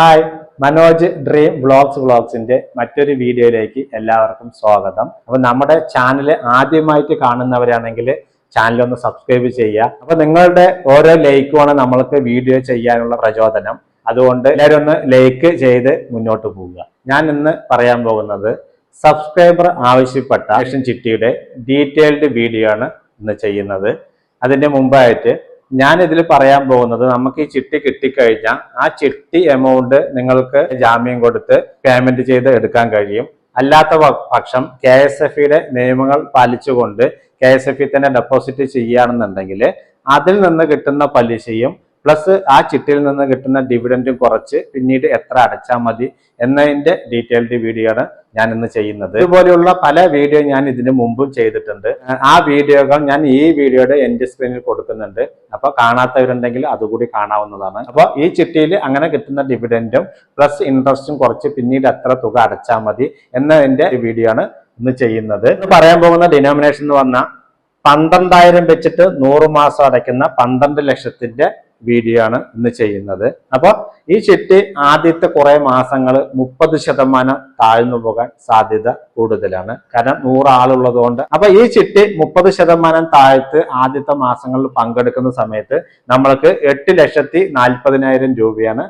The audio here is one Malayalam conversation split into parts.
ഹായ് മനോജ് ഡ്രീം വ്ളോഗ്സ് വ്ളോഗ്സിന്റെ മറ്റൊരു വീഡിയോയിലേക്ക് എല്ലാവർക്കും സ്വാഗതം. അപ്പൊ നമ്മുടെ ചാനൽ ആദ്യമായിട്ട് കാണുന്നവരാണെങ്കിൽ ചാനൽ ഒന്ന് സബ്സ്ക്രൈബ് ചെയ്യുക. അപ്പൊ നിങ്ങളുടെ ഓരോ ലൈക്കുമാണ് നമ്മൾക്ക് വീഡിയോ ചെയ്യാനുള്ള പ്രചോദനം. അതുകൊണ്ട് എല്ലാവരും ഒന്ന് ലൈക്ക് ചെയ്ത് മുന്നോട്ട് പോവുക. ഞാൻ ഇന്ന് പറയാൻ പോകുന്നത് സബ്സ്ക്രൈബർ ആവശ്യപ്പെട്ട ആക്ഷൻ ചിട്ടിയുടെ ഡീറ്റെയിൽഡ് വീഡിയോ ആണ് ഇന്ന് ചെയ്യുന്നത്. അതിന്റെ മുമ്പായിട്ട് ഞാൻ ഇതിൽ പറയാൻ പോകുന്നത് നമുക്ക് ഈ ചിട്ടി കിട്ടിക്കഴിഞ്ഞാൽ ആ ചിട്ടി എമൗണ്ട് നിങ്ങൾക്ക് ജാമ്യം കൊടുത്ത് പേയ്മെന്റ് ചെയ്ത് എടുക്കാൻ കഴിയും. അല്ലാത്ത പക്ഷം കെ എസ് എഫ് ഇയുടെ നിയമങ്ങൾ പാലിച്ചുകൊണ്ട് കെ എസ് എഫ് ഇ തന്നെ ഡെപ്പോസിറ്റ് ചെയ്യുകയാണെന്നുണ്ടെങ്കിൽ അതിൽ നിന്ന് കിട്ടുന്ന പലിശയും പ്ലസ് ആ ചിട്ടിയിൽ നിന്ന് കിട്ടുന്ന ഡിവിഡന്റും കുറച്ച് പിന്നീട് എത്ര അടച്ചാൽ മതി എന്നതിന്റെ ഡീറ്റെയിൽഡ് വീഡിയോ ആണ് ഞാൻ ഇന്ന് ചെയ്യുന്നത്. ഇതുപോലെയുള്ള പല വീഡിയോ ഞാൻ ഇതിന് മുമ്പും ചെയ്തിട്ടുണ്ട്. ആ വീഡിയോകൾ ഞാൻ ഈ വീഡിയോയുടെ എന്റെ സ്ക്രീനിൽ കൊടുക്കുന്നുണ്ട്. അപ്പൊ കാണാത്തവരുണ്ടെങ്കിൽ അതുകൂടി കാണാവുന്നതാണ്. അപ്പൊ ഈ ചിട്ടിയിൽ അങ്ങനെ കിട്ടുന്ന ഡിവിഡന്റും പ്ലസ് ഇൻട്രസ്റ്റും കുറച്ച് പിന്നീട് എത്ര തുക അടച്ചാൽ മതി എന്നതിന്റെ വീഡിയോ ആണ് ഇന്ന് ചെയ്യുന്നത്. പറയാൻ പോകുന്ന ഡിനോമിനേഷൻ എന്ന് പറഞ്ഞാൽ പന്ത്രണ്ടായിരം വെച്ചിട്ട് നൂറ് മാസം അടയ്ക്കുന്ന പന്ത്രണ്ട് ലക്ഷത്തിന്റെ വീഡിയോ ആണ് ഇന്ന് ചെയ്യുന്നത്. അപ്പോൾ ഈ ചിട്ടി ആദ്യത്തെ കുറെ മാസങ്ങൾ മുപ്പത് ശതമാനം താഴ്ന്നു പോകാൻ സാധ്യത കൂടുതലാണ്. കാരണം നൂറ് ആളുള്ളത് കൊണ്ട്. അപ്പൊ ഈ ചിട്ടി മുപ്പത് ശതമാനം താഴ്ത്ത് ആദ്യത്തെ മാസങ്ങളിൽ പങ്കെടുക്കുന്ന സമയത്ത് നമ്മൾക്ക് എട്ട് ലക്ഷത്തി നാൽപ്പതിനായിരം രൂപയാണ്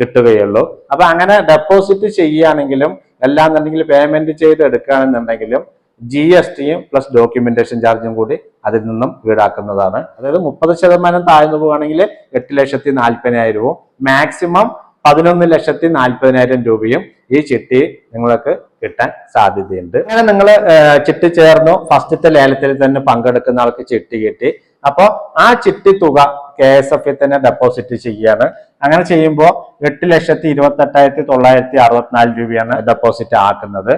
കിട്ടുകയുള്ളൂ. അപ്പൊ അങ്ങനെ ഡെപ്പോസിറ്റ് ചെയ്യുകയാണെങ്കിലും അല്ലാന്നുണ്ടെങ്കിൽ പേയ്മെന്റ് ചെയ്ത് എടുക്കുകയാണെന്നുണ്ടെങ്കിലും ജി എസ് ടിയും പ്ലസ് ഡോക്യുമെന്റേഷൻ ചാർജും കൂടി അതിൽ നിന്നും ഈടാക്കുന്നതാണ്. അതായത് മുപ്പത് ശതമാനം താഴ്ന്നു പോവുകയാണെങ്കിൽ എട്ട് ലക്ഷത്തി നാൽപ്പതിനായിരവും മാക്സിമം പതിനൊന്ന് ലക്ഷത്തി നാൽപ്പതിനായിരം രൂപയും ഈ ചിട്ടി നിങ്ങൾക്ക് കിട്ടാൻ സാധ്യതയുണ്ട്. അങ്ങനെ നിങ്ങൾ ചിട്ടി ചേർന്നു ഫസ്റ്റത്തെ ലേലത്തിൽ തന്നെ പങ്കെടുക്കുന്ന ആൾക്ക് ചിട്ടി കിട്ടി. അപ്പോൾ ആ ചിട്ടി തുക കെ എസ് എഫ് തന്നെ ഡെപ്പോസിറ്റ് ചെയ്യുകയാണ്. അങ്ങനെ ചെയ്യുമ്പോൾ എട്ട് ലക്ഷത്തി ഇരുപത്തെട്ടായിരത്തി തൊള്ളായിരത്തി അറുപത്തിനാല് രൂപയാണ് ഡെപ്പോസിറ്റ് ആക്കുന്നത്.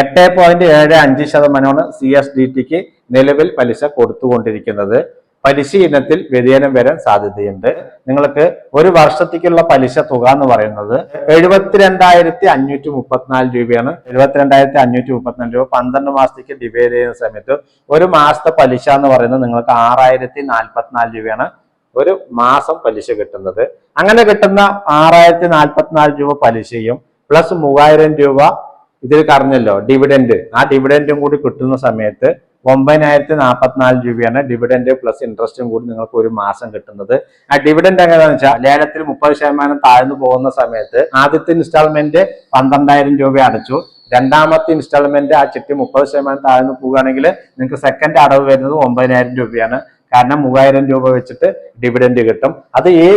എട്ട് പോയിന്റ് ഏഴ് അഞ്ച് ശതമാനമാണ് സി എസ് ഡി ടിക്ക് നിലവിൽ പലിശ കൊടുത്തുകൊണ്ടിരിക്കുന്നത്. പലിശ ഇനത്തിൽ വ്യതിയാനം വരാൻ സാധ്യതയുണ്ട്. നിങ്ങൾക്ക് ഒരു വർഷത്തേക്കുള്ള പലിശ തുക എന്ന് പറയുന്നത് എഴുപത്തിരണ്ടായിരത്തി അഞ്ഞൂറ്റി മുപ്പത്തിനാല് രൂപയാണ്. എഴുപത്തിരണ്ടായിരത്തി അഞ്ഞൂറ്റി മുപ്പത്തിനാല് രൂപ പന്ത്രണ്ട് മാസത്തേക്ക് ഡിവൈഡ് ചെയ്യുന്ന സമയത്ത് ഒരു മാസത്തെ പലിശ എന്ന് പറയുന്നത് നിങ്ങൾക്ക് ആറായിരത്തി നാൽപ്പത്തിനാല് രൂപയാണ് ഒരു മാസം പലിശ കിട്ടുന്നത്. അങ്ങനെ കിട്ടുന്ന ആറായിരത്തി നാൽപ്പത്തിനാല് രൂപ പലിശയും പ്ലസ് മൂവായിരം രൂപ ഇതിൽ പറഞ്ഞല്ലോ ഡിവിഡൻഡ് ആ ഡിവിഡൻഡും കൂടി കിട്ടുന്ന സമയത്ത് ഒമ്പതിനായിരത്തി നാൽപ്പത്തിനാല് രൂപയാണ് ഡിവിഡൻഡ് പ്ലസ് ഇൻട്രസ്റ്റും കൂടി നിങ്ങൾക്ക് ഒരു മാസം കിട്ടുന്നത്. ആ ഡിവിഡൻഡ് എങ്ങനെയാണെന്ന് വെച്ചാൽ ലേലത്തിൽ മുപ്പത് ശതമാനം താഴ്ന്നു പോകുന്ന സമയത്ത് ആദ്യത്തെ ഇൻസ്റ്റാൾമെന്റ് പന്ത്രണ്ടായിരം രൂപ അടച്ചു. രണ്ടാമത്തെ ഇൻസ്റ്റാൾമെന്റ് ആ ചിട്ടി മുപ്പത് ശതമാനം താഴ്ന്നു പോവുകയാണെങ്കിൽ നിങ്ങൾക്ക് സെക്കൻഡ് അടവ് വരുന്നത് ഒമ്പതിനായിരം രൂപയാണ്. കാരണം മൂവായിരം രൂപ വെച്ചിട്ട് ഡിവിഡൻഡ് കിട്ടും. അത് ഈ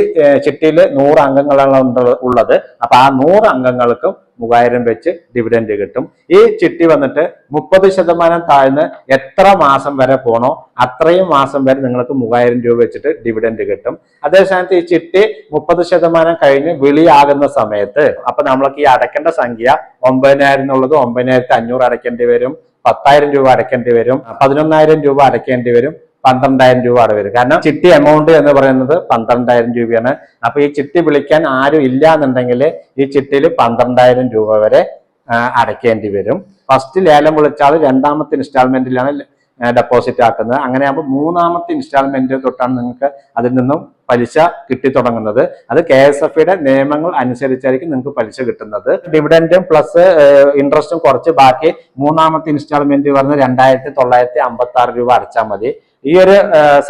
ചിട്ടിയിൽ നൂറ് അംഗങ്ങളാണ് ഉള്ളത്. അപ്പൊ ആ നൂറ് അംഗങ്ങൾക്കും മൂവായിരം വെച്ച് ഡിവിഡൻഡ് കിട്ടും. ഈ ചിട്ടി വന്നിട്ട് മുപ്പത് ശതമാനം താഴ്ന്ന് എത്ര മാസം വരെ പോണോ അത്രയും മാസം വരെ നിങ്ങൾക്ക് മൂവായിരം രൂപ വെച്ചിട്ട് ഡിവിഡൻഡ് കിട്ടും. അതേ അതേസമയത്ത് ഈ ചിട്ടി മുപ്പത് ശതമാനം കഴിഞ്ഞ് വിളിയാകുന്ന സമയത്ത് അപ്പൊ നമ്മൾക്ക് ഈ അടയ്ക്കേണ്ട സംഖ്യ ഒമ്പതിനായിരം എന്നുള്ളത് ഒമ്പതിനായിരത്തി അഞ്ഞൂറ് അടയ്ക്കേണ്ടി വരും. പത്തായിരം രൂപ അടയ്ക്കേണ്ടി വരും. പതിനൊന്നായിരം രൂപ അടയ്ക്കേണ്ടി വരും. പന്ത്രണ്ടായിരം രൂപ അവിടെ വരും. കാരണം ചിട്ടി എമൗണ്ട് എന്ന് പറയുന്നത് പന്ത്രണ്ടായിരം രൂപയാണ്. അപ്പൊ ഈ ചിട്ടി വിളിക്കാൻ ആരും ഇല്ല എന്നുണ്ടെങ്കിൽ ഈ ചിട്ടിയിൽ പന്ത്രണ്ടായിരം രൂപ വരെ അടയ്ക്കേണ്ടി വരും. ഫസ്റ്റ് ലേലം വിളിച്ചാൽ രണ്ടാമത്തെ ഇൻസ്റ്റാൾമെന്റിലാണ് ഡെപ്പോസിറ്റ് ആക്കുന്നത്. അങ്ങനെയാകുമ്പോൾ മൂന്നാമത്തെ ഇൻസ്റ്റാൾമെന്റ് തൊട്ടാണ് നിങ്ങൾക്ക് അതിൽ നിന്നും പലിശ കിട്ടി തുടങ്ങുന്നത്. അത് കെ എസ് എഫ് നിയമങ്ങൾ അനുസരിച്ചായിരിക്കും നിങ്ങൾക്ക് പലിശ കിട്ടുന്നത്. ഡിവിഡൻഡും പ്ലസ് ഇൻട്രസ്റ്റും കുറച്ച്. ബാക്കി മൂന്നാമത്തെ ഇൻസ്റ്റാൾമെന്റ് പറഞ്ഞ് രണ്ടായിരത്തി തൊള്ളായിരത്തി അമ്പത്തി ആറ് രൂപ അടച്ചാൽ മതി. ഈ ഒരു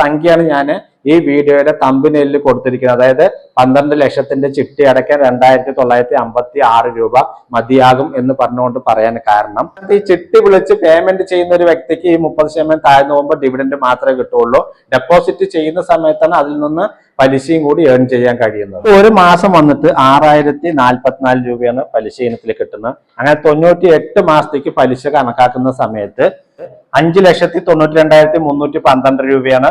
സംഖ്യയാണ് ഞാൻ ഈ വീഡിയോയുടെ തമ്പിനെല്ലിൽ കൊടുത്തിരിക്കുന്നത്. അതായത് പന്ത്രണ്ട് ലക്ഷത്തിന്റെ ചിട്ടി അടയ്ക്കാൻ രണ്ടായിരത്തി തൊള്ളായിരത്തി അമ്പത്തി ആറ് രൂപ മതിയാകും എന്ന് പറഞ്ഞുകൊണ്ട് പറയാൻ കാരണം. ഈ ചിട്ടി വിളിച്ച് പേയ്മെന്റ് ചെയ്യുന്ന ഒരു വ്യക്തിക്ക് ഈ മുപ്പത് ശതമാനം താഴ്ന്നു പോകുമ്പോൾ ഡിവിഡൻഡ് മാത്രമേ കിട്ടുള്ളൂ ഡെപ്പോസിറ്റ് ചെയ്യുന്ന സമയത്താണ് അതിൽ നിന്ന് പലിശയും കൂടി ഏൺ ചെയ്യാൻ കഴിയുന്നത്. ഒരു മാസം വന്നിട്ട് ആറായിരത്തി നാൽപ്പത്തിനാല് രൂപയാണ് പലിശ ഇനത്തിൽ കിട്ടുന്നത്. അങ്ങനെ തൊണ്ണൂറ്റി എട്ട് മാസത്തേക്ക് പലിശ കണക്കാക്കുന്ന സമയത്ത് അഞ്ച് ലക്ഷത്തി തൊണ്ണൂറ്റി രണ്ടായിരത്തി മുന്നൂറ്റി പന്ത്രണ്ട് രൂപയാണ്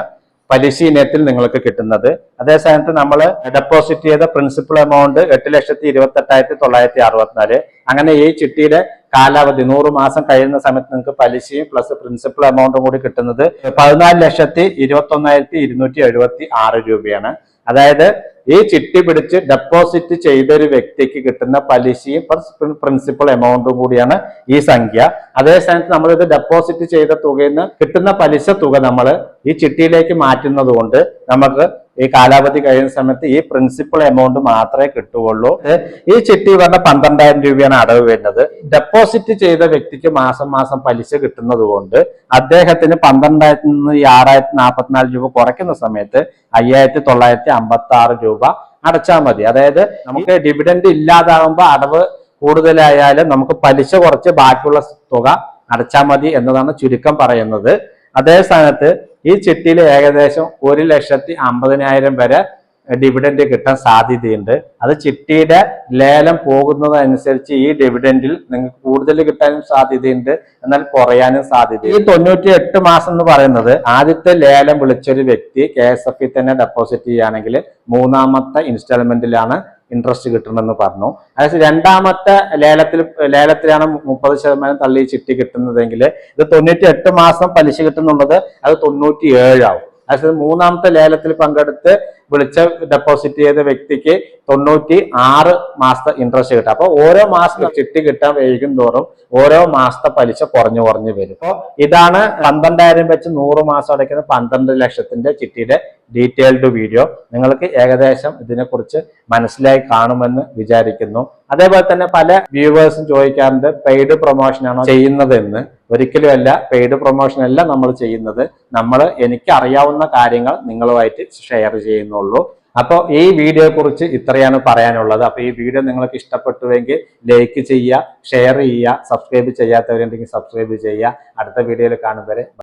പലിശ ഇനത്തിൽ നിങ്ങൾക്ക് കിട്ടുന്നത്. അതേസമയത്ത് നമ്മൾ ഡെപ്പോസിറ്റ് ചെയ്ത പ്രിൻസിപ്പൽ എമൗണ്ട് എട്ട് ലക്ഷത്തി ഇരുപത്തെട്ടായിരത്തി തൊള്ളായിരത്തി അറുപത്തിനാല്. അങ്ങനെ ഈ ചിട്ടിയുടെ കാലാവധി നൂറ് മാസം കഴിയുന്ന സമയത്ത് നിങ്ങൾക്ക് പലിശയും പ്ലസ് പ്രിൻസിപ്പൽ എമൗണ്ടും കൂടി കിട്ടുന്നത് പതിനാല് ലക്ഷത്തി ഇരുപത്തി ഒന്നായിരത്തി ഇരുന്നൂറ്റി എഴുപത്തി ആറ് രൂപയാണ്. അതായത് ഈ ചിട്ടി പിടിച്ച് ഡെപ്പോസിറ്റ് ചെയ്ത ഒരു വ്യക്തിക്ക് കിട്ടുന്ന പലിശയും പ്രിൻസിപ്പൽ എമൗണ്ടും കൂടിയാണ് ഈ സംഖ്യ. അതേ സ്ഥാനത്ത് നമ്മൾ ഇത് ഡെപ്പോസിറ്റ് ചെയ്ത തുകയിൽ നിന്ന് കിട്ടുന്ന പലിശ തുക നമ്മൾ ഈ ചിട്ടിയിലേക്ക് മാറ്റുന്നത് കൊണ്ട് നമുക്ക് ഈ കാലാവധി കഴിയുന്ന സമയത്ത് ഈ പ്രിൻസിപ്പൽ എമൗണ്ട് മാത്രമേ കിട്ടുകയുള്ളൂ. ഈ ചിട്ടി പറഞ്ഞ പന്ത്രണ്ടായിരം രൂപയാണ് അടവ് വരുന്നത്. ഡെപ്പോസിറ്റ് ചെയ്ത വ്യക്തിക്ക് മാസം മാസം പലിശ കിട്ടുന്നത് കൊണ്ട് അദ്ദേഹത്തിന് പന്ത്രണ്ടായിരത്തി നിന്ന് ഈ ആറായിരത്തി നാൽപ്പത്തിനാല് രൂപ കുറയ്ക്കുന്ന സമയത്ത് അയ്യായിരത്തി തൊള്ളായിരത്തി അമ്പത്തി ആറ് രൂപ അടച്ചാൽ മതി. അതായത് നമുക്ക് ഡിവിഡൻഡ് ഇല്ലാതാകുമ്പോൾ അടവ് കൂടുതലായാലും നമുക്ക് പലിശ കുറച്ച് ബാക്കിയുള്ള തുക അടച്ചാൽ മതി എന്നതാണ് ചുരുക്കം പറയുന്നത്. അതേ സ്ഥാനത്ത് ഈ ചിട്ടിയിൽ ഏകദേശം ഒരു ലക്ഷത്തി അമ്പതിനായിരം വരെ ഡിവിഡൻഡ് കിട്ടാൻ സാധ്യതയുണ്ട്. അത് ചിട്ടിയുടെ ലേലം പോകുന്നതനുസരിച്ച് ഈ ഡിവിഡൻഡിൽ നിങ്ങൾക്ക് കൂടുതൽ കിട്ടാനും സാധ്യതയുണ്ട്. എന്നാൽ കുറയാനും സാധ്യത ഈ തൊണ്ണൂറ്റി എട്ട് മാസം എന്ന് പറയുന്നത് ആദ്യത്തെ ലേലം വിളിച്ചൊരു വ്യക്തി കെ തന്നെ ഡെപ്പോസിറ്റ് ചെയ്യുകയാണെങ്കിൽ മൂന്നാമത്തെ ഇൻസ്റ്റാൾമെന്റിലാണ് ഇൻട്രസ്റ്റ് കിട്ടണമെന്ന് പറഞ്ഞു. അതായത് രണ്ടാമത്തെ ലേലത്തിൽ ലേലത്തിലാണ് മുപ്പത് ശതമാനം തള്ളി ചിട്ടി കിട്ടുന്നതെങ്കിൽ ഇത് തൊണ്ണൂറ്റി എട്ട് മാസം പലിശ കിട്ടുന്നുള്ളത് അത് തൊണ്ണൂറ്റി ഏഴാവും അതായത് മൂന്നാമത്തെ ലേലത്തിൽ പങ്കെടുത്ത് വിളിച്ച ഡെപ്പോസിറ്റ് ചെയ്ത വ്യക്തിക്ക് തൊണ്ണൂറ്റി ആറ് മാസത്തെ ഇൻട്രസ്റ്റ് കിട്ടും. അപ്പൊ ഓരോ മാസത്തെ ചിട്ടി കിട്ടാൻ വൈകും തോറും ഓരോ മാസത്തെ പലിശ കുറഞ്ഞു കുറഞ്ഞു വരും. അപ്പോൾ ഇതാണ് പന്ത്രണ്ടായിരം വെച്ച് നൂറ് മാസം അടയ്ക്കുന്ന പന്ത്രണ്ട് ലക്ഷത്തിന്റെ ചിട്ടിയുടെ ഡീറ്റെയിൽഡ് വീഡിയോ നിങ്ങൾക്ക് ഏകദേശം ഇതിനെക്കുറിച്ച് മനസ്സിലായി കാണുമെന്ന് വിചാരിക്കുന്നു. അതേപോലെ തന്നെ പല വ്യൂവേഴ്സും ചോദിക്കാറുണ്ട് പെയ്ഡ് പ്രൊമോഷൻ ആണോ ചെയ്യുന്നതെന്ന്. ഒരിക്കലും അല്ല പെയ്ഡ് പ്രൊമോഷൻ അല്ല നമ്മൾ ചെയ്യുന്നത്. നമ്മൾ എനിക്ക് അറിയാവുന്ന കാര്യങ്ങൾ നിങ്ങളുമായിട്ട് ഷെയർ ചെയ്യുന്നുള്ളൂ അപ്പോൾ ഈ വീഡിയോയെ കുറിച്ച് ഇത്രയാണ് പറയാനുള്ളത്. അപ്പോൾ ഈ വീഡിയോ നിങ്ങൾക്ക് ഇഷ്ടപ്പെട്ടുവെങ്കിൽ ലൈക്ക് ചെയ്യുക ഷെയർ ചെയ്യുക സബ്സ്ക്രൈബ് ചെയ്യാത്തവരുണ്ടെങ്കിൽ സബ്സ്ക്രൈബ് ചെയ്യുക. അടുത്ത വീഡിയോയിൽ കാണും വരെ.